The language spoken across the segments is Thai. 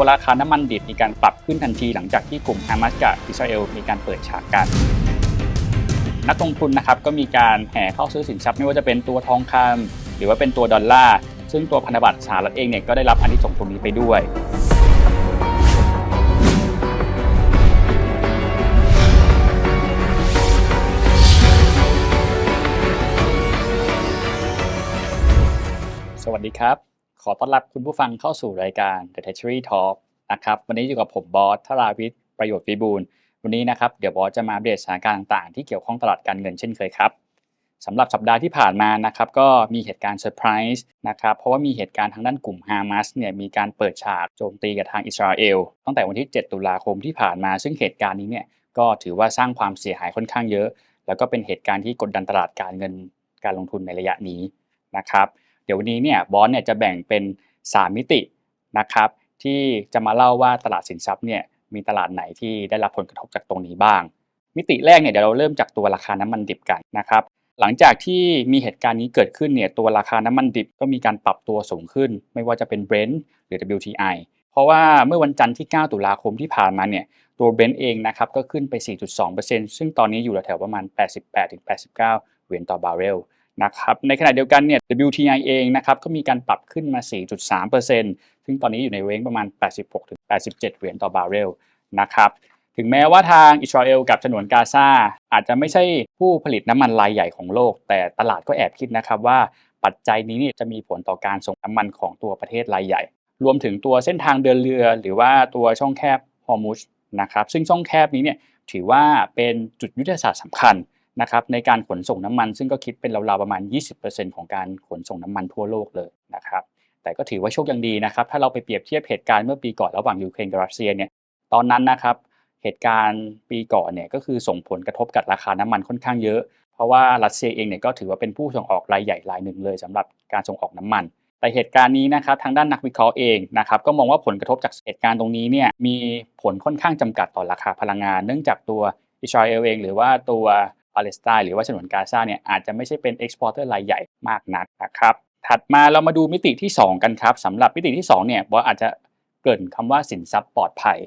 ตัวราคาน้ำมันดิบมีการปรับขึ้นทันทีหลังจากที่กลุ่มฮามาสกับอิสราเอลมีการเปิดฉากกัน นักลงทุนนะครับก็มีการแห่เข้าซื้อสินทรัพย์ไม่ว่าจะเป็นตัวทองคำหรือว่าเป็นตัวดอลลาร์ซึ่งตัวพันธบัตรสหรัฐเองเนี่ยก็ได้รับอันที่ส่งตรงนี้ไปด้วยสวัสดีครับ ขอต้อนรับคุณผู้ฟังเข้าสู่รายการ The Treasury Talk นะครับ วันนี้อยู่กับผมบอสธราวิทย์ประโยชน์วิบูล์วันนี้นะครับเดี๋ยวบอสจะมาอัปเดตสถานการณ์ต่างๆที่เกี่ยวข้องตลาดการเงินเช่นเคยครับสำหรับสัปดาห์ที่ผ่านมานะครับก็มีเหตุการณ์เซอร์ไพรส์นะครับเพราะว่ามีเหตุการณ์ทางด้านกลุ่มฮามาสเนี่ยมีการเปิดฉากโจมตีกับทางอิสราเอลตั้งแต่วันที่ 7 ตุลาคมที่ผ่านมา ซึ่งเหตุการณ์นี้เนี่ยก็ถือว่าสร้างความเสียหายค่อนข้างเยอะ แล้วก็เป็นเหตุการณ์ที่กดดันตลาดการเงินการลงทุนในระยะนี้นะครับ ดี๋ยววันนี้เนี่ยบอสเนี่ยจะแบ่งเป็น 3 มิตินะครับที่จะมาเล่าว่าตลาดสินทรัพย์เนี่ยมีตลาดไหนที่ได้รับผลกระทบจากตรงนี้บ้าง มิติแรกเนี่ยเดี๋ยวเราเริ่มจากตัวราคาน้ำมันดิบกันนะครับหลังจากที่มีเหตุการณ์นี้เกิดขึ้นเนี่ยตัวราคาน้ำมันดิบก็มีการปรับตัวสูงขึ้น ไม่ว่าจะเป็น Brent หรือ WTI เพราะว่าเมื่อวันจันทร์ที่ 9 ตุลาคมที่ผ่านมาเนี่ยตัว Brent เองนะครับก็ขึ้นไป 4.2%ซึ่งตอนนี้อยู่แถวประมาณ 88-89 เหรียญต่อบาร์เรล นะครับในขณะเดียวกันเนี่ย WTI เองนะครับก็มีการปรับขึ้นมา 4.3%ซึ่งตอนนี้อยู่ในเรนจ์ประมาณ 86-87 เหรียญต่อบาร์เรลนะครับถึงแม้ว่าทางอิสราเอลกับฉนวนกาซาอาจจะไม่ใช่ผู้ผลิตน้ำมันรายใหญ่ของโลก แต่ตลาดก็แอบคิดนะครับว่าปัจจัยนี้เนี่ยจะมีผลต่อการส่งน้ำมันของตัวประเทศรายใหญ่ รวมถึงตัวเส้นทางเดินเรือ หรือว่าตัวช่องแคบฮอร์มุสนะครับซึ่งช่องแคบนี้เนี่ยถือว่าเป็นจุดยุทธศาสตร์สำคัญ นะครับในการขนส่งน้ำมัน ซึ่งก็คิดเป็นราวๆประมาณ 20%ของการขนส่งน้ำมันทั่วโลกเลยนะครับแต่ก็ถือว่าโชคยังดีนะครับ ถ้าเราไปเปรียบเทียบเหตุการณ์เมื่อปีก่อนระหว่างยูเครนกับรัสเซียเนี่ยตอนนั้นนะครับเหตุการณ์ปีก่อนเนี่ยก็คือส่งผลกระทบกับราคาน้ำมันค่อนข้างเยอะ เพราะว่ารัสเซียเองเนี่ยก็ถือว่าเป็นผู้ส่งออกรายใหญ่รายหนึ่งเลยสำหรับการส่งออกน้ำมัน แต่เหตุการณ์นี้นะครับทางด้านนักวิเคราะห์เองนะครับก็มองว่าผลกระทบจากเหตุการณ์ตรงนี้เนี่ยมีผลค่อนข้างจำกัดต่อราคาพลังงาน เนื่องจากตัวอิสราเอลเอง หรือว่าตัวาเลสไตน์หรือว่าฉนวนกาซาเนี่ยอาจจะไม่ใช่เป็นเอ็กซ์พอร์เตอร์รายใหญ่มากนักนะครับถัดมาเรามาดูมิติที่ 2 กันครับสำหรับมิติที่2เนี่ยบอสอาจจะเกริ่นคำว่าสินทรัพย์ปลอดภัย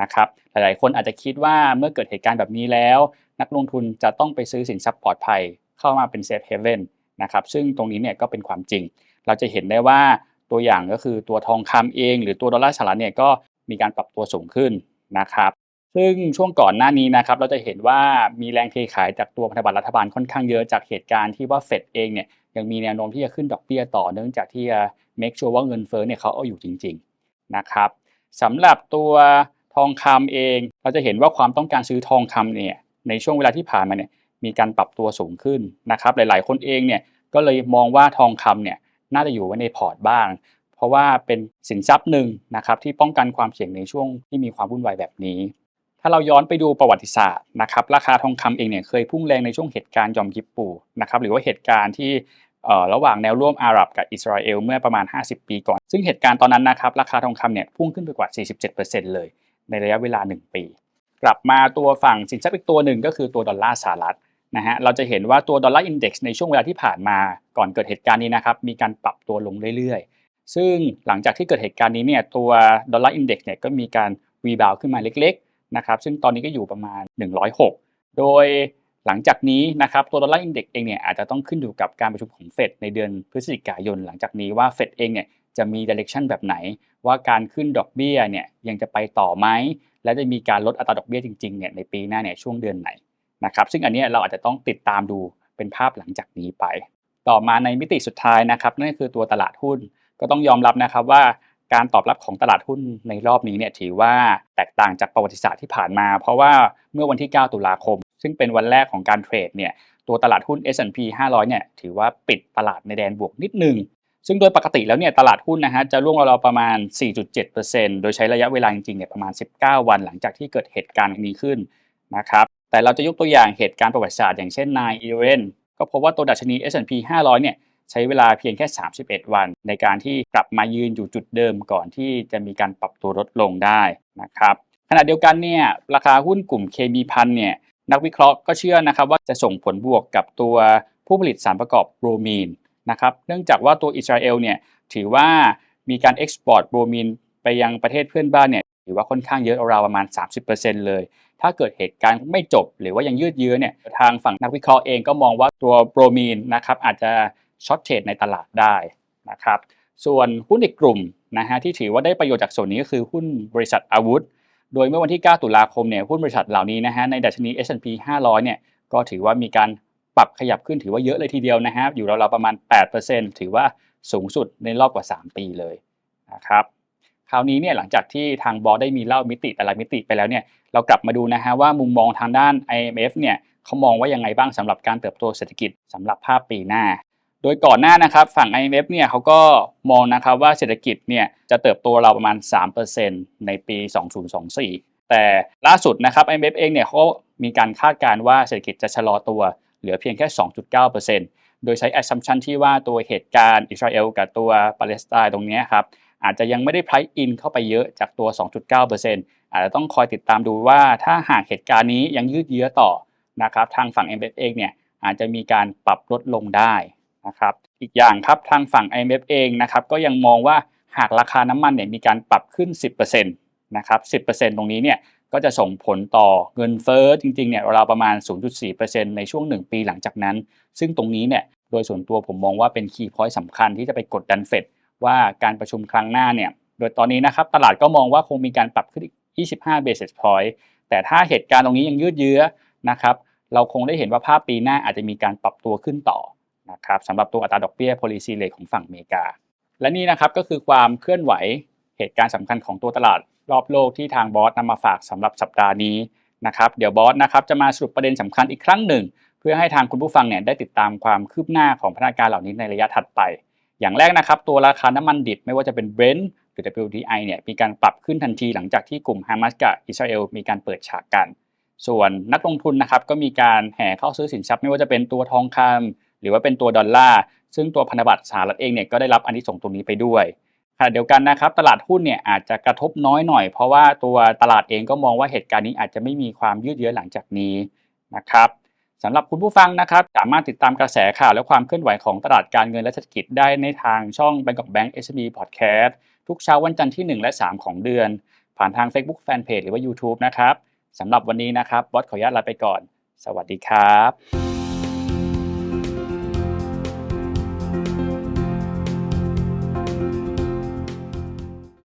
นะครับหลายๆ คนอาจจะคิดว่าเมื่อเกิดเหตุการณ์แบบนี้แล้ว นักลงทุนจะต้องไปซื้อสินทรัพย์ปลอดภัย เข้ามาเป็นเซฟเฮเว่นนะครับซึ่งตรงนี้เนี่ยก็เป็นความจริง เราจะเห็นได้ว่าตัวอย่างก็คือตัวทองคำเอง หรือตัวดอลลาร์สหรัฐเนี่ยก็มีการปรับตัวสูงขึ้นนะครับ ซึ่งช่วงก่อนหน้านี้นะครับเราจะเห็นว่ามีแรงเทขายจากตัวพันธบัตรรัฐบาลค่อนข้างเยอะจากเหตุการณ์ที่ว่าเฟดเองเนี่ยยังมีแนวโน้มที่จะขึ้นดอกเบี้ยต่อเนื่องจากที่จะ make sure ว่าเงินเฟ้อเนี่ยเขาเอาอยู่จริงๆนะครับสำหรับตัวทองคำเองเราจะเห็นว่าความต้องการซื้อทองคำเนี่ยในช่วงเวลาที่ผ่านมาเนี่ยมีการปรับตัวสูงขึ้นนะครับหลายๆ คนเองเนี่ยก็เลยมองว่าทองคำเนี่ยน่าจะอยู่ไว้ในพอร์ตบ้าง เพราะว่าเป็นสินทรัพย์หนึ่งนะครับที่ป้องกันความเสี่ยงในช่วงที่มีความวุ่นวายแบบนี้ ถ้าเราย้อนไปดูประวัติศาสตร์นะครับราคาทองคำเองเนี่ยเคยพุ่งแรงในช่วงเหตุการณ์ยอมยิปปูนะครับหรือว่าเหตุการณ์ที่ระหว่างแนวร่วมอาหรับกับอิสราเอลเมื่อประมาณ 50 ปีก่อน ซึ่งเหตุการณ์ตอนนั้นนะครับราคาทองคำเนี่ยพุ่งขึ้นไปกว่า 47%เลย ในระยะเวลา 1 ปี กลับมาตัวฝั่งสินทรัพย์อีกตัวหนึ่งก็คือตัวดอลลาร์สหรัฐนะฮะเราจะเห็นว่าตัวดอลลาร์อินเด็กซ์ในช่วงเวลาที่ผ่านมาก่อนเกิดเหตุการณ์นี้นะครับมีการปรับตัวลงเรื่อยๆ ซึ่งหลังจากที่เกิดเหตุการณ์นี้เนี่ยตัวดอลลาร์อินเด็กซ์เนี่ยก็มีการรีบาวขึ้นมาเล็กๆ นะครับซึ่งตอนนี้ก็อยู่ประมาณ 106 โดยหลังจากนี้นะครับตัวดอลลาร์อินเด็กซ์เองเนี่ยอาจจะต้องขึ้นอยู่กับการประชุมของเฟดในเดือนพฤศจิกายน หลังจากนี้ว่าเฟดเองเนี่ยจะมีดิเรกชันแบบไหน ว่าการขึ้นดอกเบี้ยเนี่ยยังจะไปต่อไหมและจะมีการลดอัตราดอกเบี้ยจริงๆเนี่ยในปีหน้าเนี่ยช่วงเดือนไหนนะครับซึ่งอันนี้เราอาจจะต้องติดตามดูเป็นภาพหลังจากนี้ไป ต่อมาในมิติสุดท้ายนะครับนั่นคือตัวตลาดหุ้นก็ต้องยอมรับนะครับว่า การตอบรับของตลาดหุ้นในรอบนี้เนี่ยถือว่าแตกต่างจากประวัติศาสตร์ที่ผ่านมา เพราะว่าเมื่อวันที่ 9 ตุลาคม ซึ่งเป็นวันแรกของการเทรดเนี่ยตัวตลาดหุ้น S&P 500 เนี่ยถือว่าปิดตลาดในแดนบวกนิดนึง ซึ่งโดยปกติแล้วเนี่ยตลาดหุ้นนะฮะจะร่วงเราประมาณ 4.7%โดยใช้ระยะเวลาจริงๆเนี่ยประมาณ 19 วันหลังจากที่เกิดเหตุการณ์นี้ขึ้นนะครับแต่เราจะยกตัวอย่างเหตุการณ์ประวัติศาสตร์อย่างเช่น9-11ก็พบว่าตัวดัชนี S&P 500 เนี่ย ใช้เวลาเพียงแค่ 31 วัน ในการที่กลับมายืนอยู่จุดเดิมก่อนที่จะมีการปรับตัวลดลงได้นะครับขณะเดียวกันเนี่ยราคาหุ้นกลุ่มเคมีพันเนี่ยนักวิเคราะห์ก็เชื่อนะครับว่าจะส่งผลบวกกับตัวผู้ผลิตสารประกอบโบรมีนนะครับเนื่องจากว่าตัวอิสราเอลเนี่ยถือว่ามีการเอ็กซ์พอร์ตโบรมีนไปยังประเทศเพื่อนบ้านเนี่ยถือว่าค่อนข้างเยอะราวประมาณ 30%เลย ถ้าเกิดเหตุการณ์ไม่จบ หรือว่ายังยืดเยื้อเนี่ยทางฝั่งนักวิเคราะห์เองก็มองว่าตัวโปรมีนนะครับอาจจะ ช็อตเทรดในตลาดได้นะครับส่วนหุ้นอีกกลุ่มนะฮะที่ถือว่าได้ประโยชน์จากส่วนนี้ก็คือหุ้นบริษัทอาวุธ โดยเมื่อวันที่ 9 ตุลาคมเนี่ยหุ้นบริษัทเหล่านี้นะฮะในดัชนี S&P 500 เนี่ยก็ถือว่ามีการปรับขยับขึ้นถือว่าเยอะเลยทีเดียวนะฮะอยู่ราวๆประมาณ 8%ถือว่าสูงสุดในรอบกว่า 3 ปีเลยนะครับคราวนี้เนี่ยหลังจากที่ทางบอร์ดได้มีเล่ามิติแต่ละมิติไปแล้วเนี่ยเรากลับมาดูนะฮะว่ามุมมองทางด้าน IMF เนี่ยเขามองว่ายังไงบ้างสำหรับการเติบโตเศรษฐกิจสำหรับภาพปีหน้า ดยก่อนหน้านะครับฝั่ง IMF เนี่ยเขาก็มองนะครับว่าเศรษฐกิจเนี่ยจะเติบโตเราประมาณ 3%ในปี 2024 แต่ล่าสุดนะครับ IMF เองเนี่ยเขามีการคาดการณ์ว่าเศรษฐกิจจะชะลอตัวเหลือเพียงแค่ 2.9%โดยใช้ assumption ที่ว่าตัวเหตุการณ์อิสราเอลกับตัวปาเลสไตน์ตรงนี้ครับอาจจะยังไม่ได้ price in เข้าไปเยอะจากตัว 2.9%อาจจะต้องคอยติดตามดูว่าถ้าหากเหตุการณ์นี้ยังยืดเยื้อต่อนะครับทางฝั่ง IMF เองเนี่ยอาจจะมีการปรับลดลงได้ นะครับอีกอย่างครับทางฝั่ง IMF เองนะครับก็ยังมองว่าหากราคาน้ำมันเนี่ยมีการปรับขึ้น 10%นะครับ 10%ตรงนี้เนี่ยก็จะส่งผลต่อเงินเฟ้อจริงๆเนี่ยราวประมาณ 0.4%ในช่วง 1 ปีหลังจากนั้น ซึ่งตรงนี้เนี่ยโดยส่วนตัวผมมองว่าเป็นคีย์พอยต์สำคัญที่จะไปกดดันเฟดว่าการประชุมครั้งหน้าเนี่ยโดยตอนนี้นะครับตลาดก็มองว่าคงมีการปรับขึ้นอีก 25 basis point แต่ถ้าเหตุการณ์ตรงนี้ยังยืดเยื้อนะครับเราคงได้เห็นว่าภาพปีหน้าอาจจะมีการปรับตัวขึ้นต่อ นะครับสำหรับตัวอัตราดอกเบี้ย policy rate ของฝั่งอเมริกา และนี่นะครับก็คือความเคลื่อนไหวเหตุการณ์สำคัญของตัวตลาดรอบโลกที่ทางบอสนำมาฝากสำหรับสัปดาห์นี้นะครับเดี๋ยวบอสนะครับจะมาสรุปประเด็นสำคัญอีกครั้งหนึ่ง เพื่อให้ทางคุณผู้ฟังเนี่ยได้ติดตามความคืบหน้าของพัฒนาการเหล่านี้ในระยะถัดไป อย่างแรกนะครับตัวราคาน้ำมันดิบไม่ว่าจะเป็น Brent หรือ WTI เนี่ยมีการปรับขึ้นทันทีหลังจากที่กลุ่มฮามาสกับอิสราเอลมีการเปิดฉากกัน ส่วนนักลงทุนนะครับก็มีการแห่เข้าซื้อสินทรัพย์ไม่ว่าจะเป็นตัวทองคำ รือว่าเป็นตัวดอลลาร์ซึ่งตัวพันธบัตรสหรัฐเองเนี่ยก็ได้รับอันนี้ส่งตรงนี้ไปด้วยขณะเดียวกันนะครับตลาดหุ้นเนี่ยอาจจะกระทบน้อยหน่อย เพราะว่าตัวตลาดเองก็มองว่าเหตุการณ์นี้อาจจะไม่มีความยืดเยื้อหลังจากนี้นะครับสำหรับคุณผู้ฟังนะครับ สามารถติดตามกระแสข่าวและความเคลื่อนไหวของตลาดการเงินและเศรษฐกิจได้ในทางช่อง Bangkok Bank SME Podcast ทุกเช้าวันจันทร์ที่ 1 และ 3 ของเดือน ผ่านทาง Facebook Fanpage หรือว่า YouTube นะครับสำหรับวันนี้นะครับบอสขออนุญาตลาไปก่อน สวัสดีครับ